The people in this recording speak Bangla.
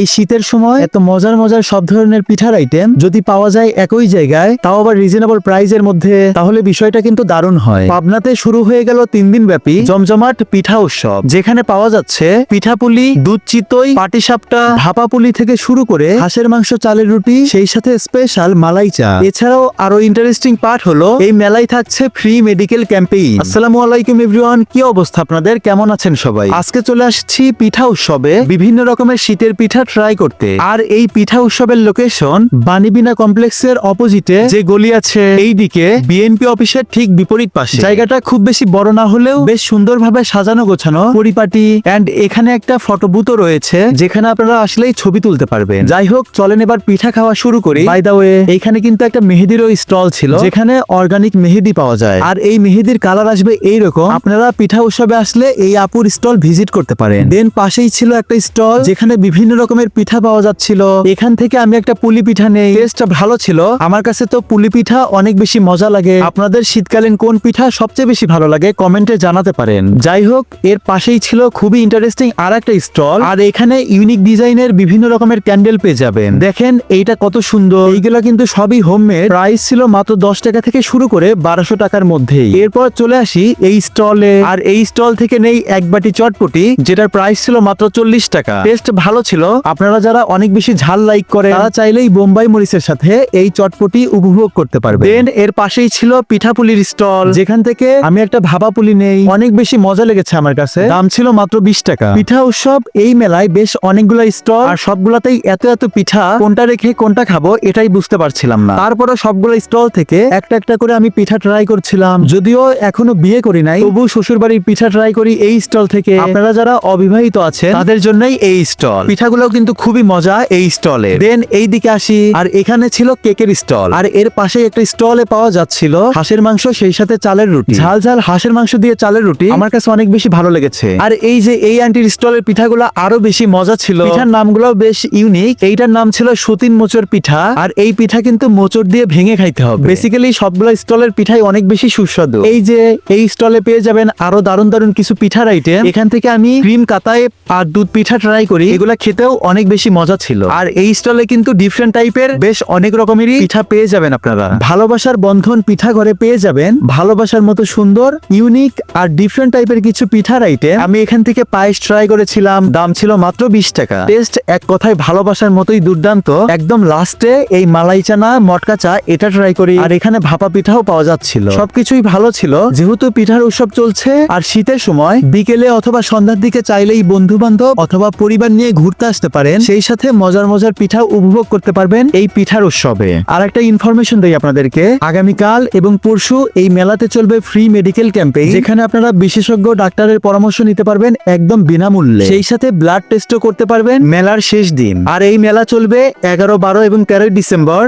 এই শীতের সময় এত মজার মজার সব ধরনের পিঠার আইটেম যদি পাওয়া যায় একই জায়গায়, তাও আবার রিজনেবল প্রাইসের মধ্যে, তাহলে বিষয়টা কিন্তু দারুণ হয়। পাবনাতে শুরু হয়ে গেল তিন দিন ব্যাপী জমজমাট পিঠা উৎসব, যেখানে পাওয়া যাচ্ছে পিঠাপুলি, দুধ চিতই, পাটিসাপটা, ভাপাপুলি থেকে শুরু করে হাঁসের মাংস, চালের রুটি, সেই সাথে স্পেশাল মালাই চা। এছাড়াও আরও ইন্টারেস্টিং পার্ট হলো, এই মেলায় থাকছে ফ্রি মেডিকেল ক্যাম্পেইন আসসালামু আলাইকুম এভরিওয়ান কি অবস্থা আপনাদের? কেমন আছেন সবাই? আজকে চলে আসছি পিঠা উৎসবে। বিভিন্ন রকমের শীতের পিঠা ট্রাই করতে। আর এই পিঠা উৎসবের লোকেশন বাণীবিনা কমপ্লেক্সের অপোজিটে যে গলি আছে এই দিকে বিএনপি অফিসের ঠিক বিপরীত পাশে। জায়গাটা খুব বেশি বড় না হলেও বেশ সুন্দরভাবে সাজানো গোছানো, পরিপাটি এন্ড এখানে একটা ফটো বুথও রয়েছে, যেখানে আপনারা আসলেই ছবি তুলতে পারবেন। যাই হোক, চলেন এবার পিঠা খাওয়া শুরু করি। বাই দা ওয়ে এখানে কিন্তু একটা মেহেদিরও স্টল ছিল, যেখানে অর্গানিক মেহেদি পাওয়া যায়। আর এই মেহেদির কালার আসবে এইরকম, আপনারা পিঠা উৎসবে আসলে এই আপুর স্টল ভিজিট করতে পারেন। দেন পাশেই ছিল একটা স্টল, যেখানে বিভিন্ন রকমের পিঠা পাওয়া যাচ্ছিল। এখান থেকে আমি একটা পুলি পিঠা নেই। টেস্টটা ভালো ছিল। আমার কাছে তো পুলি পিঠা অনেক বেশি মজা লাগে। আপনাদের শীতকালীন কোন পিঠা সবচেয়ে বেশি ভালো লাগে কমেন্টে জানাতে পারেন। যাই হোক, এর পাশেই ছিল খুবই ইন্টারেস্টিং আর একটা স্টল। আর এখানে ইউনিক ডিজাইনের বিভিন্ন রকমের ক্যান্ডেল পেয়ে যাবেন। দেখেন, এইটা কত সুন্দর। এইগুলো কিন্তু সবই হোমমেড প্রাইস ছিল মাত্র দশ টাকা থেকে শুরু করে বারোশো টাকার মধ্যেই। এরপর চলে আসি এই স্টলে। আর এই স্টল থেকে নেই এক বাটি চটপটি, যেটার প্রাইস ছিল মাত্র চল্লিশ টাকা। টেস্ট ভালো ছিল। আপনারা যারা অনেক বেশি ঝাল লাইক করে তারা চাইলেই বোম্বাই মরিচের সাথে এই চটপটি উপভোগ করতে পারবে দেন এর পাশেই ছিল পিঠাপুলির স্টল। যেখান থেকে আমি একটা ভাবা পুলি নেই। অনেক বেশি মজা লেগেছে আমার কাছে। দাম ছিল মাত্র বিশ টাকা। পিঠা উৎসব এই মেলায় বেশ অনেকগুলো স্টল। আর সবগুলাতেই এত এত পিঠা। কোনটা রেখে কোনটা খাব এটাই বুঝতে পারছিলাম না। তারপরে সবগুলো স্টল থেকে একটা একটা করে আমি পিঠা ট্রাই করছিলাম। যদিও এখনও বিয়ে করি নাই তবু শ্বশুর বাড়ির পিঠা ট্রাই করি এই স্টল থেকে। আপনারা যারা অবিবাহিত আছেন তাদের জন্যই এই স্টল। পিঠাগুলো কিন্তু খুবই মজা এই স্টলে। দেন এই দিকে আসি, আর এখানে ছিল কেকের স্টল। আর এর পাশে একটা স্টলে পাওয়া যাচ্ছিল হাঁসের মাংস, সেই সাথে চালের রুটি। ঝাল ঝাল হাঁসের মাংস দিয়ে চালের রুটি আমার কাছে অনেক বেশি ভালো লেগেছে। আর এই যে এই আন্টির স্টলের পিঠাগুলো আরও বেশি মজা ছিল। পিঠার নামগুলো বেশ ইউনিক এইটার নাম ছিল সতীন মোচর পিঠা। আর এই পিঠা কিন্তু মোচর দিয়ে ভেঙে খাইতে হবে। বেসিক্যালি সবগুলো স্টলের পিঠাই অনেক বেশি সুস্বাদু। এই যে এই স্টলে পেয়ে যাবেন আরও দারুণ দারুণ কিছু পিঠার আইটেম এখান থেকে আমি ক্রিম কাতায় আর দুধ পিঠা ট্রাই করি। এগুলা খেতেও অনেক বেশি মজা ছিল। আর এই স্টলে কিন্তু ডিফারেন্ট টাইপের বেশ অনেক রকমেরই পিঠা পেয়ে যাবেন আপনারা। ভালোবাসার বন্ধন পিঠা ঘরে পেয়ে যাবেন। ভালোবাসার মতো সুন্দর ইউনিক আর ডিফারেন্ট টাইপের কিছু পিঠার আইটেম আমি এখান থেকে পায়েস ট্রাই করেছিলাম, দাম ছিল মাত্র বিশ টাকা। টেস্ট এক কথায় ভালোবাসার মতোই দুর্দান্ত। একদম লাস্টে এই মালাই চানা, মটকা চা, এটা ট্রাই করি। আর এখানে ভাপা পিঠাও পাওয়া যাচ্ছিল। সবকিছুই ভালো ছিল। যেহেতু পিঠার উৎসব চলছে, আর শীতের সময়, বিকেলে অথবা সন্ধ্যার দিকে চাইলেই বন্ধু বান্ধব অথবা পরিবার নিয়ে ঘুরতে আসতে পারেন, সেই সাথে মজার মজার পিঠা উপভোগ করতে পারবেন এই পিঠার উৎসবে। আর একটা ইনফরমেশন দেই আপনাদেরকে, আগামীকাল এবং পরশু এই মেলাতে চলবে ফ্রি মেডিকেল ক্যাম্পে যেখানে আপনারা বিশেষজ্ঞ ডাক্তারের পরামর্শ নিতে পারবেন একদম বিনামূল্যে। সেই সাথে ব্লাড টেস্টও করতে পারবেন মেলার শেষ দিন। আর এই মেলা চলবে এগারো, বারো এবং তেরোই ডিসেম্বর।